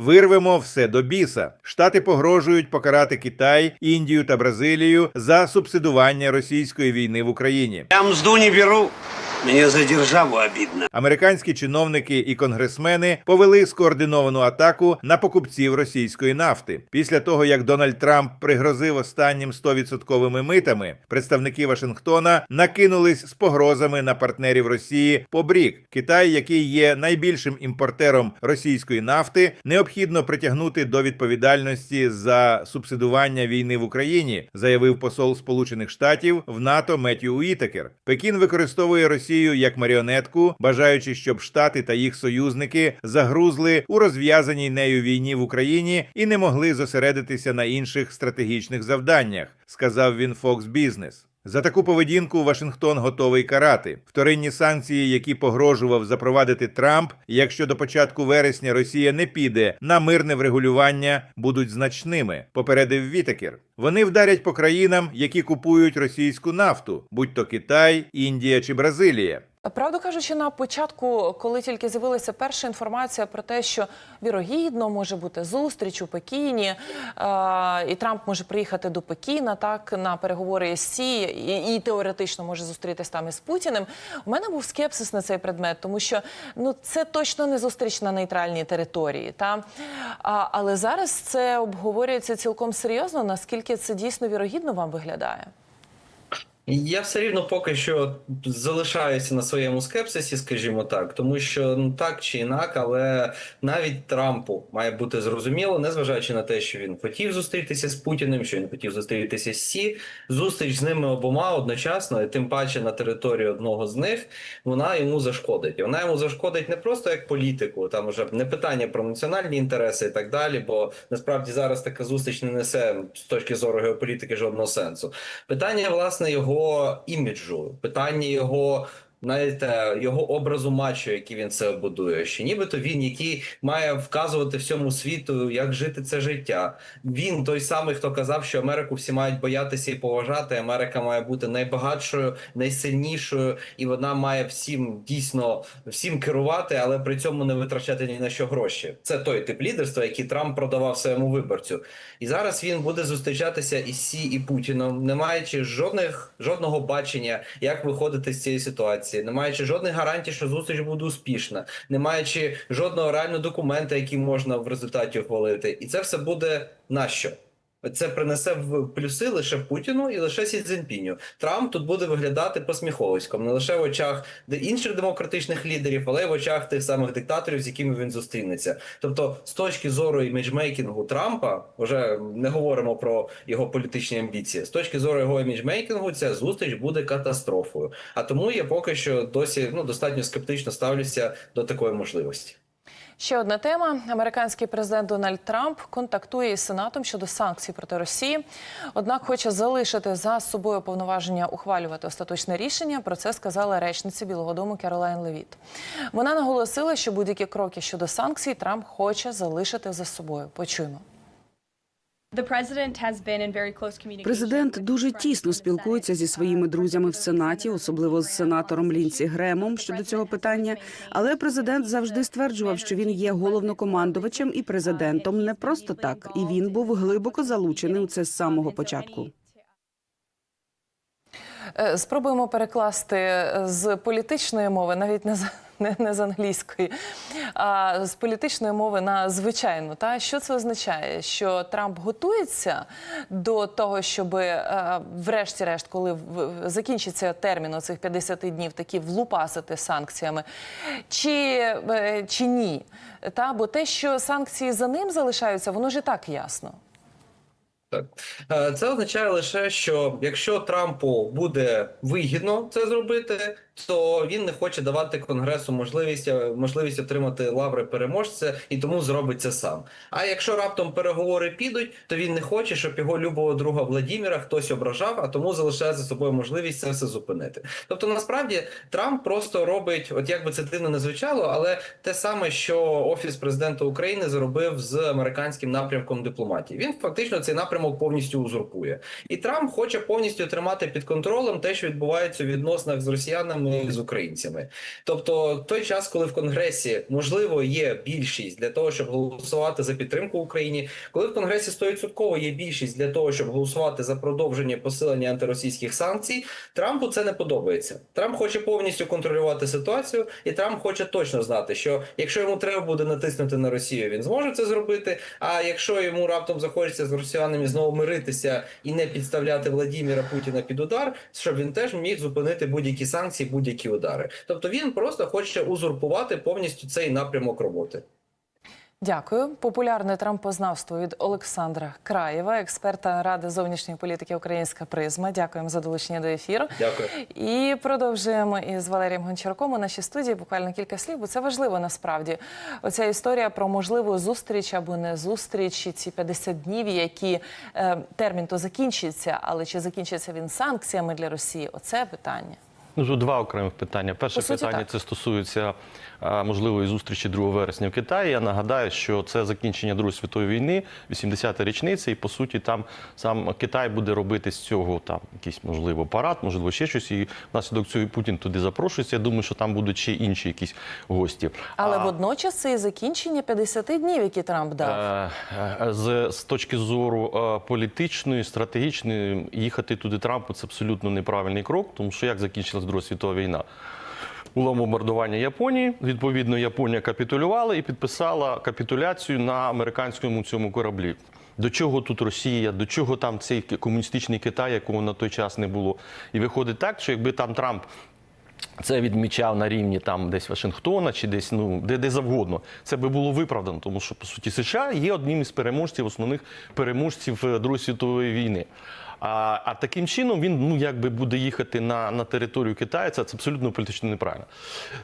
Вирвемо все до біса. Штати погрожують покарати Китай, Індію та Бразилію за субсидування російської війни в Україні. Я мзду не беру. Мне за державу обидно. Американські чиновники і конгресмени повели скоординовану атаку на покупців російської нафти. Після того як Дональд Трамп пригрозив останнім 100% митами, представники Вашингтона накинулись з погрозами на партнерів Росії по брік. Китай, який є найбільшим імпортером російської нафти, необхідно притягнути до відповідальності за субсидування війни в Україні, заявив посол Сполучених Штатів в НАТО Меттью Уітекер. Пекін використовує Росію як маріонетку, бажаючи, щоб Штати та їх союзники загрузли у розв'язаній нею війні в Україні і не могли зосередитися на інших стратегічних завданнях, сказав він Fox Business. За таку поведінку Вашингтон готовий карати. Вторинні санкції, які погрожував запровадити Трамп, якщо до початку вересня Росія не піде на мирне врегулювання, будуть значними. Попередив Вітекер. Вони вдарять по країнам, які купують російську нафту, будь то Китай, Індія чи Бразилія. Правду кажучи, на початку, коли тільки з'явилася перша інформація про те, що вірогідно може бути зустріч у Пекіні, е, і Трамп може приїхати до Пекіна, так на переговори з Сі, і, і теоретично може зустрітись там із Путіним. У мене був скепсис на цей предмет, тому що ну це точно не зустріч на нейтральній території. Та але зараз це обговорюється цілком серйозно. Наскільки це дійсно вірогідно вам виглядає? Я все рівно поки що залишаюся на своєму скепсисі, скажімо так, тому що ну так чи інак, але навіть Трампу має бути зрозуміло, незважаючи на те, що він хотів зустрітися з Путіним, що він хотів зустрітися з Сі, зустріч з ними обома одночасно, і тим паче на території одного з них, вона йому зашкодить. І вона йому зашкодить не просто як політику, там уже не питання про національні інтереси і так далі, бо насправді зараз така зустріч не несе з точки зору геополітики жодного сенсу. Питання власне його іміджу, питання його. Знаєте, його образу мачо, який він це будує, що нібито він, який має вказувати всьому світу, як жити це життя. Він той самий, хто казав, що Америку всі мають боятися і поважати. Америка має бути найбагатшою, найсильнішою, і вона має всім дійсно всім керувати, але при цьому не витрачати ні на що гроші. Це той тип лідерства, який Трамп продавав своєму виборцю. І зараз він буде зустрічатися із Сі і Путіном, не маючи жодних жодного бачення, як виходити з цієї ситуації, не маючи жодних гарантій, що зустріч буде успішна, не маючи жодного реального документа, який можна в результаті ухвалити, і це все буде нащо? Це принесе в плюси лише Путіну і лише Сі Цзіньпіню. Трамп тут буде виглядати посміховиськом не лише в очах інших демократичних лідерів, але й в очах тих самих диктаторів, з якими він зустрінеться. Тобто, з точки зору іміджмейкінгу Трампа, вже не говоримо про його політичні амбіції. З точки зору його іміджмейкінгу, ця зустріч буде катастрофою. А тому я поки що досі ну достатньо скептично ставлюся до такої можливості. Ще одна тема: американський президент Дональд Трамп контактує із Сенатом щодо санкцій проти Росії. Однак хоче залишити за собою повноваження ухвалювати остаточне рішення. Про це сказала речниця Білого Дому Керолайн Левіт. Вона наголосила, що будь-які кроки щодо санкцій Трамп хоче залишити за собою. Почуємо. Президент дуже тісно спілкується зі своїми друзями в сенаті, особливо з сенатором Лінсі Гремом щодо цього питання. Але президент завжди стверджував, що він є головнокомандувачем і президентом не просто так, і він був глибоко залучений у це з самого початку. Е, Спробуємо перекласти е, з політичної мови, навіть не з, не, не з англійської, а з політичної мови на звичайну. Та що це означає? Що Трамп готується до того, щоб е, врешті-решт, коли закінчиться термін оцих 50 днів, такі влупасити санкціями, чи, чи ні? Та бо те, що санкції за ним залишаються, воно ж і так ясно. Так. Е, це означає лише, що якщо Трампу буде вигідно це зробити, то він не хоче давати конгресу можливість е, можливість отримати лаври переможця і тому зробить це сам. А якщо раптом переговори підуть, то він не хоче, щоб його любого друга Владіміра хтось ображав, а тому залишає за собою можливість це все зупинити. Тобто, насправді Трамп просто робить, от як би це дивно не звучало, але те саме, що офіс президента України зробив з американським напрямком дипломатії. Він фактично цей напрямок повністю узурпує, і Трамп хоче повністю тримати під контролем те, що відбувається у відносинах з росіянами ну з українцями. Тобто, той час, коли в Конгресі можливо є більшість для того, щоб голосувати за підтримку Україні, коли в Конгресі 100% є більшість для того, щоб голосувати за продовження посилення антиросійських санкцій, Трампу це не подобається. Трамп хоче повністю контролювати ситуацію, і Трамп хоче точно знати, що якщо йому треба буде натиснути на Росію, він зможе це зробити. А якщо йому раптом захочеться з росіянами знову миритися і не підставляти Владіміра Путіна під удар, щоб він теж міг зупинити будь-які санкції, будь-які удари. Тобто він просто хоче узурпувати повністю цей напрямок роботи. Дякую. Популярне трампознавство від Олександра Краєва, експерта Ради зовнішньої політики Українська призма. Дякуємо за долучення до ефіру. Дякую. І продовжуємо із Валерієм Гончарком у нашій студії. Буквально кілька слів, бо це важливо насправді. Оця історія про можливу зустріч або не зустріч, і ці 50 днів, які е, термін то закінчиться, але чи закінчиться він санкціями для Росії? Оце питання. Ну, тут два окремих питання. Перше суті, питання так. це стосується можливої зустрічі 2 вересня в Китаї. Я нагадаю, що це закінчення Другої світової війни, 80-та річниця, і по суті там сам Китай буде робити з цього там якийсь можливо парад, можливо, ще щось. І внаслідок цього і Путін туди запрошується. Я думаю, що там будуть ще інші якісь гості. Але А, водночас це і закінчення 50 днів, які Трамп дав. Е, е, З, з точки зору е, політичної, стратегічної, їхати туди Трампу це абсолютно неправильний крок, тому що як закінчилась Друга світова війна? Було бомбардування Японії. Відповідно, Японія капітулювала і підписала капітуляцію на американському цьому кораблі. До чого тут Росія, до чого там цей комуністичний Китай, якого на той час не було. І виходить так, що якби там Трамп це відмічав на рівні там десь Вашингтона чи десь ну де, де завгодно. Це би було виправдано, тому що по суті США є одним із переможців, основних переможців е, Другої світової війни. А, а таким чином він ну якби буде їхати на, на територію Китаю. Це, це абсолютно політично неправильно.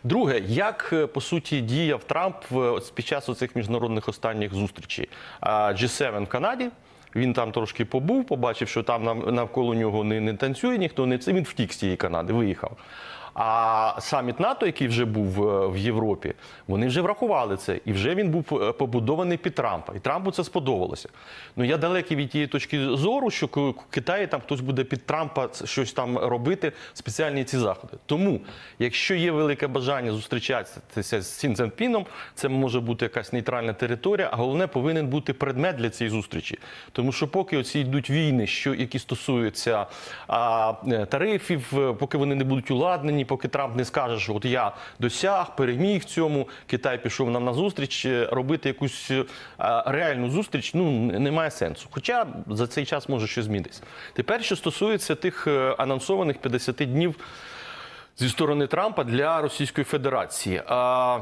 Друге, як е, по суті діяв Трамп під час оцих міжнародних останніх зустрічей А, G7 в Канаді. Він там трошки побув, побачив, що там нав- навколо нього не, не танцює ніхто, не це він втік з цієї Канади, виїхав. А саміт НАТО, який вже був е, в Європі, вони вже врахували це, і вже він був е, побудований під Трампа. І Трампу це сподобалося. Ну я далекий від тієї точки зору, що в Китаї там хтось буде під Трампа щось там робити, спеціальні ці заходи. Тому, якщо є велике бажання зустрічатися з Сін Цзіньпіном, це може бути якась нейтральна територія, а головне повинен бути предмет для цієї зустрічі. Тому що поки оці йдуть війни, що які стосуються а, е, тарифів, поки вони не будуть уладнені, поки Трамп не скаже, що от я досяг, переміг в цьому, Китай пішов нам на зустріч, е, робити якусь е, реальну зустріч, ну немає сенсу. Хоча за цей час може щось змінитися. Тепер, що стосується тих е, анонсованих 50 днів зі сторони Трампа для Російської Федерації. А,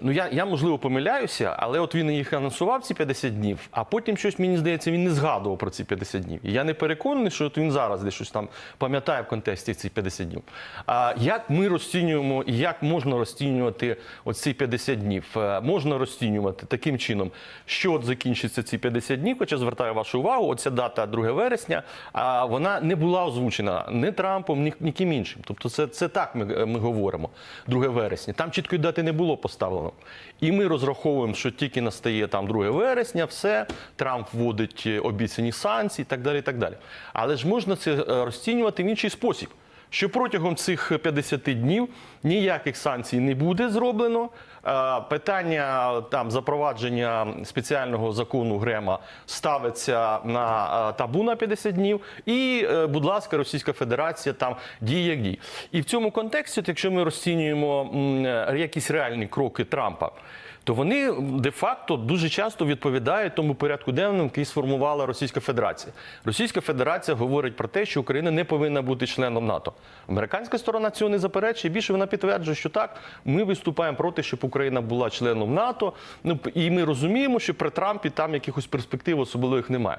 ну я, я можливо помиляюся, але от він їх анонсував ці 50 днів, а потім щось мені здається, він не згадував про ці 50 днів. І я не переконаний, що от він зараз десь щось там пам'ятає в контексті цих 50 днів. А як ми розцінюємо і як можна розцінювати оці 50 днів? Е, Можна розцінювати таким чином, що от закінчиться ці 50 днів, хоча звертаю вашу увагу, оця дата 2 вересня, а вона не була озвучена ні Трампом, ні, ніким іншим. Тобто, це, це так ми, ми говоримо. 2 вересня. Там чіткої дати не було поставлено. І ми розраховуємо, що тільки настає там 2 вересня, все, Трамп вводить е, обіцяні санкції і так далі. І так далі. Але ж можна це е, розцінювати в інший спосіб. Що протягом цих 50 днів ніяких санкцій не буде зроблено. Е, Питання там запровадження спеціального закону Грема ставиться на е, табу на 50 днів. І, е, будь ласка, Російська Федерація там діє як діє. І в цьому контексті, якщо ми розцінюємо якісь реальні кроки Трампа. То вони де-факто дуже часто відповідають тому порядку денному, який сформувала Російська Федерація. Російська Федерація говорить про те, що Україна не повинна бути членом НАТО. Американська сторона цього не заперечує. Більше вона підтверджує, що так, ми виступаємо проти, щоб Україна була членом НАТО. Ну і ми розуміємо, що при Трампі там якихось перспектив особливих немає.